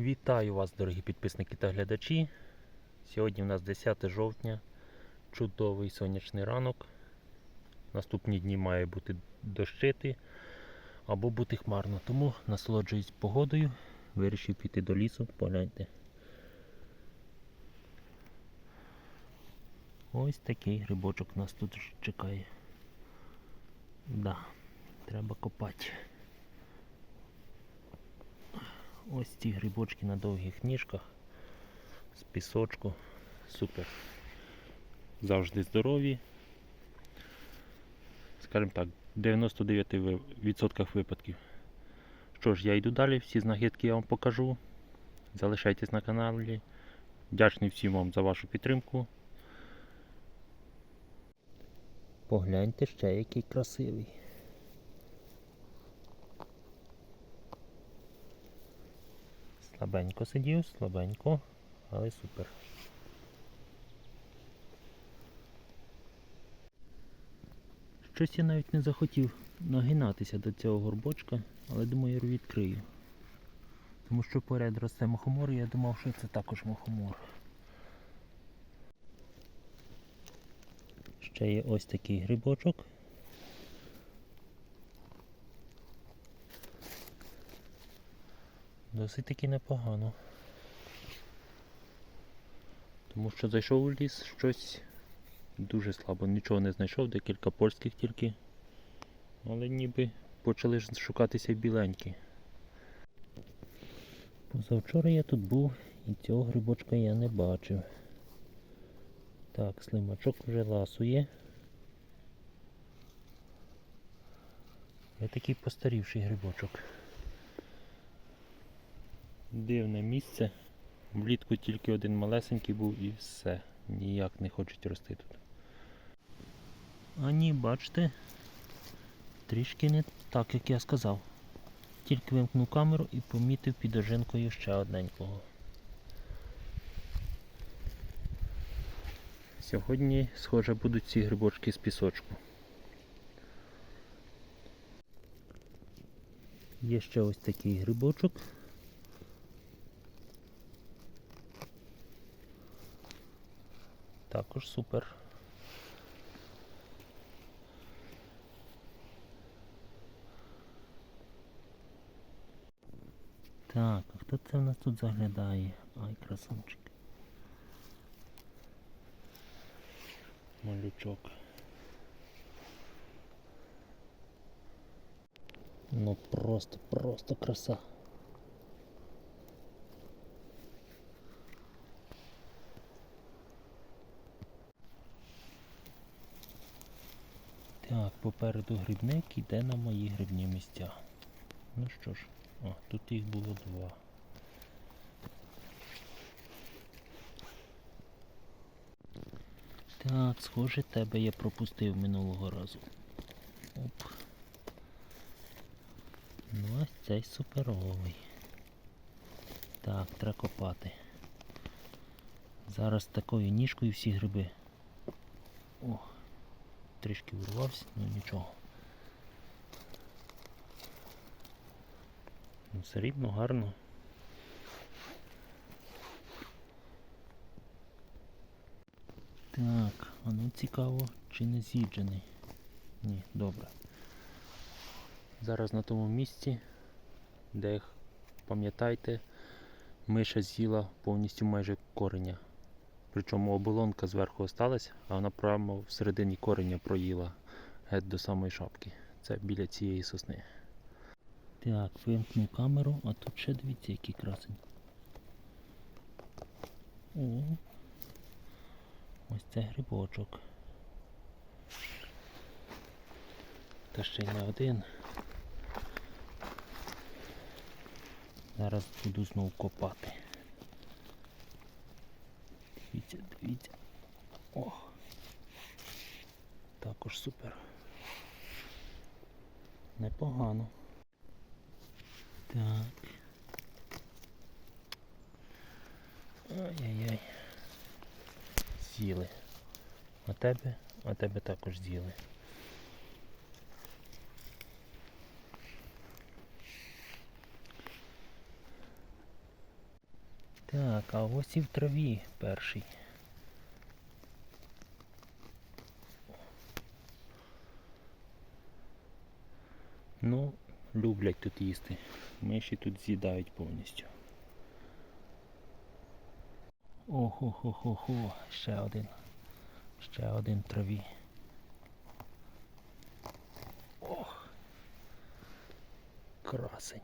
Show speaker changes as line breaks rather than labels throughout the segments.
Вітаю вас, дорогі підписники та глядачі. Сьогодні у нас 10 жовтня, чудовий сонячний ранок. Наступні дні має бути дощити або бути хмарно. Тому насолоджуюсь погодою, вирішив піти до лісу, погляньте. Ось такий грибочок нас тут чекає. Да, треба копати. Ось ці грибочки на довгих ніжках з пісочку. Супер. Завжди здорові. Скажімо так, 99% випадків. Що ж, я йду далі, всі знахідки я вам покажу. Залишайтесь на каналі. Вдячний всім вам за вашу підтримку. Погляньте ще який красивий. Слабенько сидів, слабенько, але супер. Щось я навіть не захотів нагинатися до цього горбочка, але думаю, я відкрию. Тому що поряд росте мухомор, і я думав, що це також мухомор. Ще є ось такий грибочок. Досить таки непогано. Тому що зайшов у ліс щось дуже слабо, нічого не знайшов, декілька польських тільки. Але ніби почали шукатися біленькі. Позавчора я тут був і цього грибочка я не бачив. Так, слимачок вже ласує. Є такий постарівший грибочок. Дивне місце. Влітку тільки один малесенький був і все. Ніяк не хочуть рости тут. А ні, бачите, трішки не так, як я сказав. Тільки вимкнув камеру і помітив під ожинкою ще одненького. Сьогодні, схоже, будуть ці грибочки з пісочку. Є ще ось такий грибочок. Також супер. Так, а хто це в нас тут заглядає? Ай, красунчик. Малючок. Ну просто, просто краса. Так, попереду грибник іде на мої грибні місця. Ну що ж, о, тут їх було два. Так, схоже, тебе я пропустив минулого разу. Оп. Ну ось цей суперовий. Так, треба копати. Зараз такою ніжкою всі гриби. О, трішки урвався, ну нічого. Ну, все рівно гарно. Так, а ну цікаво, чи не з'їджений. Ні, добре. Зараз на тому місці, де пам'ятайте, миша з'їла повністю майже кореня. Причому оболонка зверху осталась, а вона прямо всередині кореня проїла геть до самої шапки. Це біля цієї сосни. Так, вимкнув камеру, а тут ще дивіться, який красень. О, ось це грибочок. Та ще й не один. Зараз буду знову копати. Дивіться, дивіться. Ох. Також супер. Непогано. Так. Ай-яй-яй. З'їли. А тебе? А тебе також з'їли. Так, а ось і в траві перший. Ну, люблять тут їсти. Миші тут з'їдають повністю. Охо-хо-хо-хо, ще один. Ще один в траві. Ох. Красень.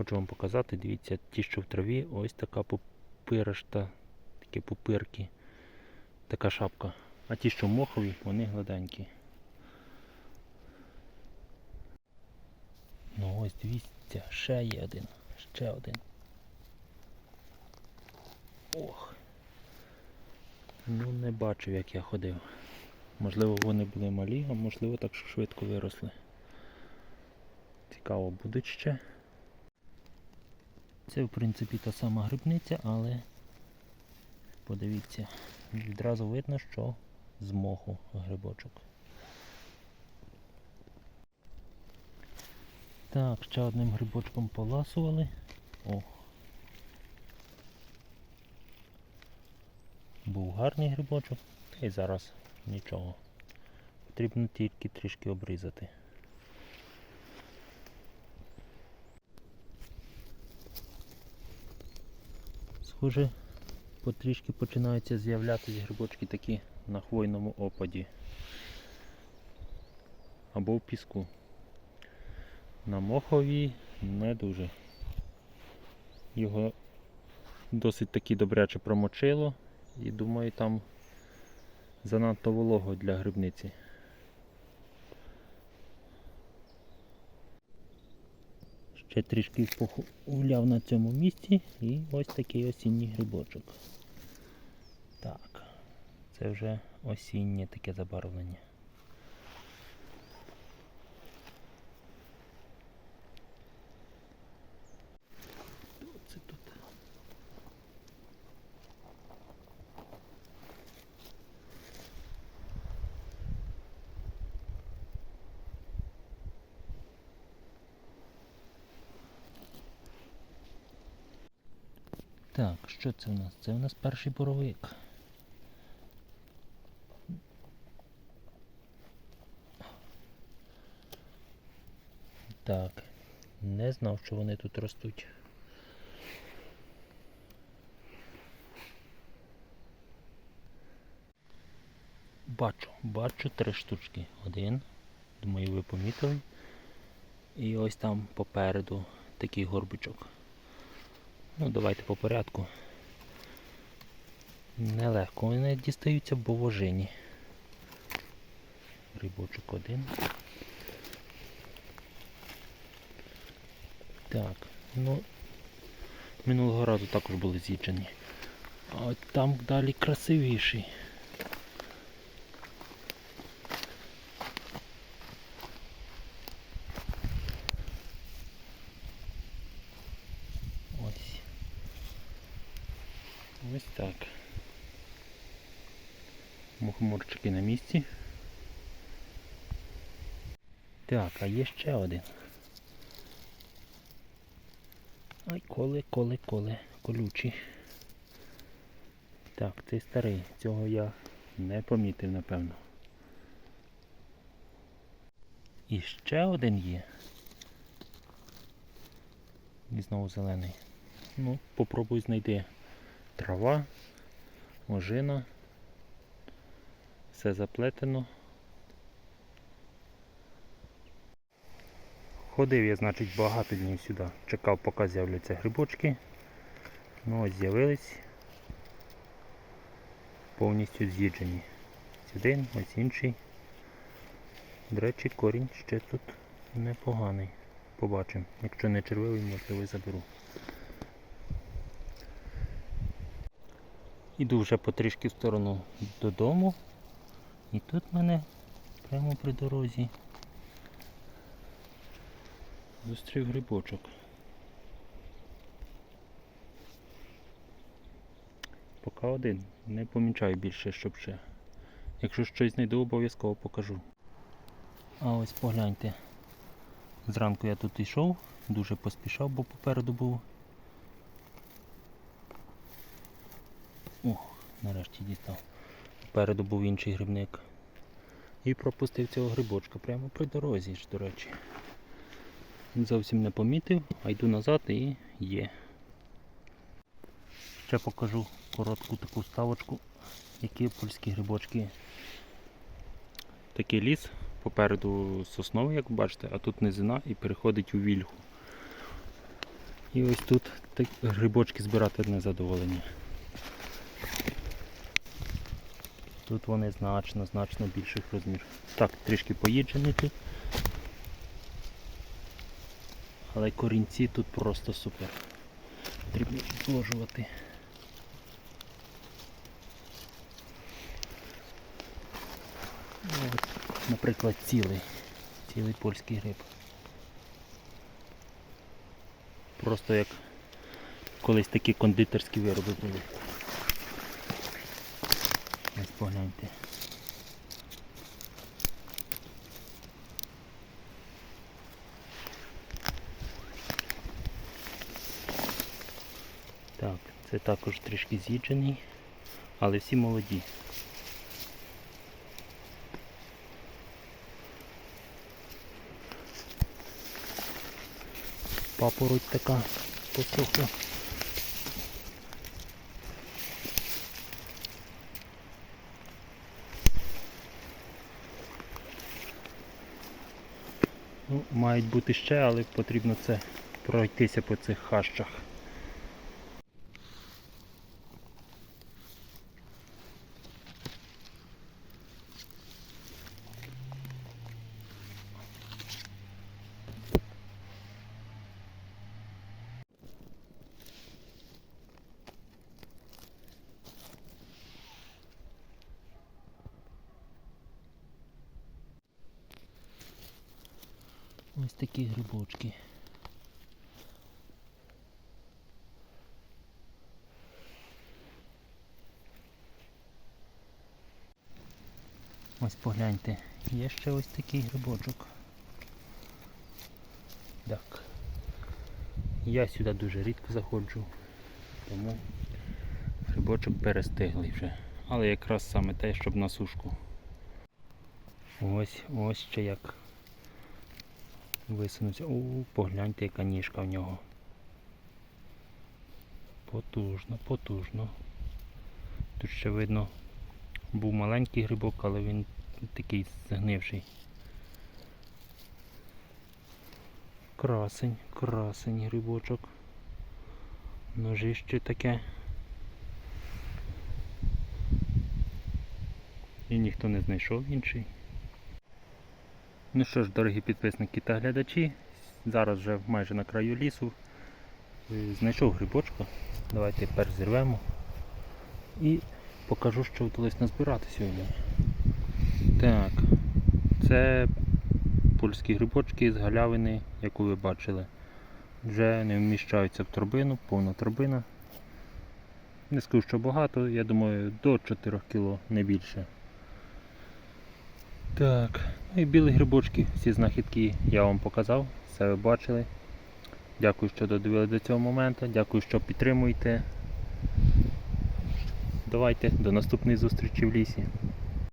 Хочу вам показати, дивіться, ті, що в траві, ось така пупиришта, такі пупирки, така шапка. А ті, що мохові, вони гладенькі. Ну ось дивіться, ще є один, ще один. Ох. Ну не бачив, як я ходив. Можливо, вони були малі, а можливо так що швидко виросли. Цікаво, будуть ще. Це в принципі та сама грибниця, але подивіться, відразу видно, що з моху грибочок. Так, ще одним грибочком поласували. О. Був гарний грибочок, та й зараз нічого. Потрібно тільки трішки обрізати. Схоже, потрішки починаються з'являтися грибочки такі на хвойному опаді. Або в піску. На моховій не дуже. Його досить таки добряче промочило і думаю там занадто волого для грибниці. Ще трішки погуляв на цьому місці і ось такий осінній грибочок. Так, це вже осіннє таке забарвлення. Це тут. Так, що це в нас? Це в нас перший боровик. Так, не знав, що вони тут ростуть. Бачу, бачу три штучки. Один, думаю, ви помітили. І ось там попереду такий горбичок. Ну, давайте по порядку. Нелегко вони дістаються бо вожині. Рибочок один. Так, ну минулого разу також були з'їджені. А от там далі красивіший. Ось. Ось так. Мухоморчики на місці. Так, а є ще один. Ай, коле, коле, коле, колючі. Так, цей старий, цього я не помітив, напевно. І ще один є. І знову зелений. Ну, попробуй знайти трава, ожина. Все заплетено. Ходив я, значить, багато днів сюди. Чекав, поки з'являться грибочки. Ну ось з'явились. Повністю з'їджені. Ось один, ось інший. До речі, корінь ще тут непоганий. Побачимо. Якщо не червивий, можливо, заберу. Іду вже потрішки в сторону додому. І тут мене прямо при дорозі зустрів грибочок. Поки один. Не помічаю більше, щоб ще. Якщо щось знайду, обов'язково покажу. А ось погляньте. Зранку я тут йшов, дуже поспішав, бо попереду був О, нарешті дістав. Попереду був інший грибник. І пропустив цього грибочка прямо при дорозі ж, до речі. Зовсім не помітив, а йду назад і є. Ще покажу коротку таку ставочку, які польські грибочки. Такий ліс, попереду сосновий, як бачите, а тут низина і переходить у вільху. І ось тут так, грибочки збирати одне задоволення. Тут вони значно, значно більших розмірів. Так, трішки поїджені тут. Але корінці тут просто супер. Потрібно підложувати. Ось, наприклад, цілий, цілий польський гриб. Просто як колись такі кондитерські вироби були. Ось погляньте. Так, це також трішки з'їджений, але всі молоді. Папороть така посохла. Ну, мають бути ще, але потрібно це пройтися по цих хащах. Ось такі грибочки. Ось погляньте, є ще ось такий грибочок. Так. Я сюди дуже рідко заходжу, тому грибочок перестиглий вже. Але якраз саме те, щоб на сушку. Ось, ось ще як висунуться. О, погляньте, яка ніжка в нього. Потужно, потужно. Тут ще видно, був маленький грибок, але він такий згнивший. Красень, красень грибочок. Ножище таке. І ніхто не знайшов інший. Ну що ж, дорогі підписники та глядачі, зараз вже майже на краю лісу. Е, Знайшов грибочка. Давайте тепер зірвемо і покажу, що вдалося назбирати сьогодні. Так, це польські грибочки з галявини, яку ви бачили. Вже не вміщаються в торбину, повна торбина. Не скажу, що багато, я думаю, до 4 кг, не більше. Так, ну і білі грибочки, всі знахідки я вам показав, все ви бачили. Дякую, що додивили до цього моменту, дякую, що підтримуєте. Давайте до наступної зустрічі в лісі.